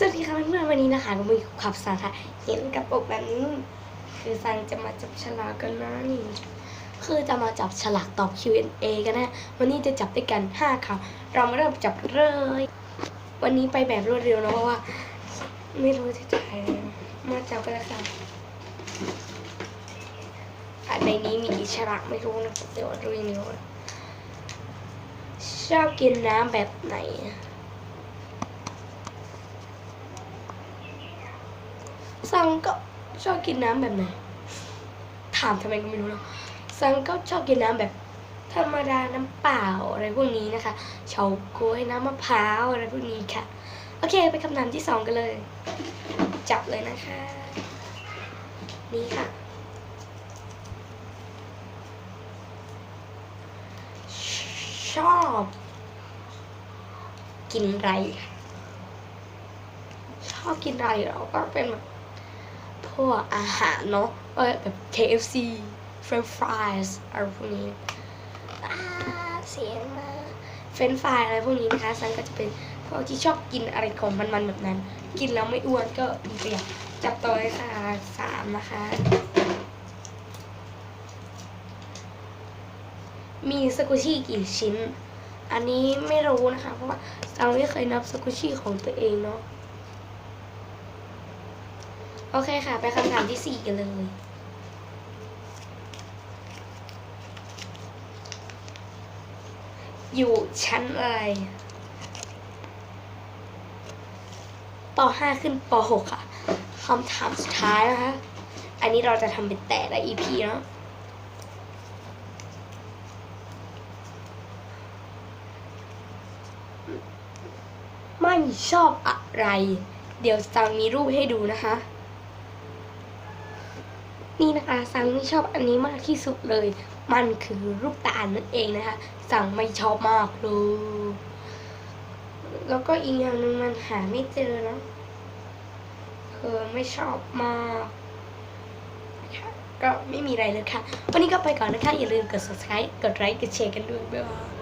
สวัสดีค่ะเพื่อนๆวันนี้นะคะก็มีขับสังค่ะ เห็นกระปุกแบบนี้ คือสังจะมาจับฉลากกันนะนี่คือจะมาจับฉลากตอบ Q&A กันนะ วันนี้จะจับด้วยกัน5คำเรามาเริ่มจับเลย วันนี้ไปแบบรวดเร็วนะเพราะว่า ไม่รู้จะถ่ายมาจับกันเลยค่ะอันในนี้มีกี่ฉลากไม่รู้นะเดี๋ยวดูอีกนิดชอบกินน้ำแบบไหน ซังก็ชอบกินน้ำแบบไหน ถามทำไมก็ไม่รู้เนอะซังก็ชอบกินน้ำแบบ ธรรมดาน้ำเปล่าอะไรพวกนี้นะคะเฉาก๊วยน้ำมะพร้าวอะไรพวกนี้ค่ะ โอเคไปคำถามที่สองกันเลย จับเลยนะคะ นี่ค่ะ ชอบ กินอะไร ชอบกินอะไรเราก็เป็นแบบ พวกอาหารเนาะแบบ KFC French fries อะไรพวกนี้เสียงมา French fries อะไรพวกนี้นะคะซันก็จะเป็นพวกที่ชอบกินอะไรของมันๆแบบนั้น กินแล้วไม่อ้วนก็อีกอย่างจับต่อเลยค่ะสามนะคะ มีสกุชี่กี่ชิ้น อันนี้ไม่รู้นะคะ เพราะว่าซังไม่เคยนับสกุชี่ของตัวเองเนาะ โอเคค่ะ ไปคำถามที่สี่กันเลย อยู่ชั้นอะไรป .5 ขึ้นป .6 ค่ะคำถามสุดท้ายนะคะ อันนี้เราจะทำเป็นแต่ละ EP เนาะไม่ชอบอะไร เดี๋ยวซังมีรูปให้ดูนะคะ นี่นะคะซังไม่ชอบอันนี้มากที่สุดเลย มันคือรูปตาลนั่นเองนะคะสั่งไม่ชอบมากเลยแล้วก็อีกอย่างหนึ่งมันหาไม่เจอเนอะคือไม่ชอบมากนะก็ไม่มีอะไรเลยค่ะ วันนี้ก็ไปก่อนนะคะ อย่าลืมกด subscribe กดไลค์กดแชร์กันด้วยบ๊ายบาย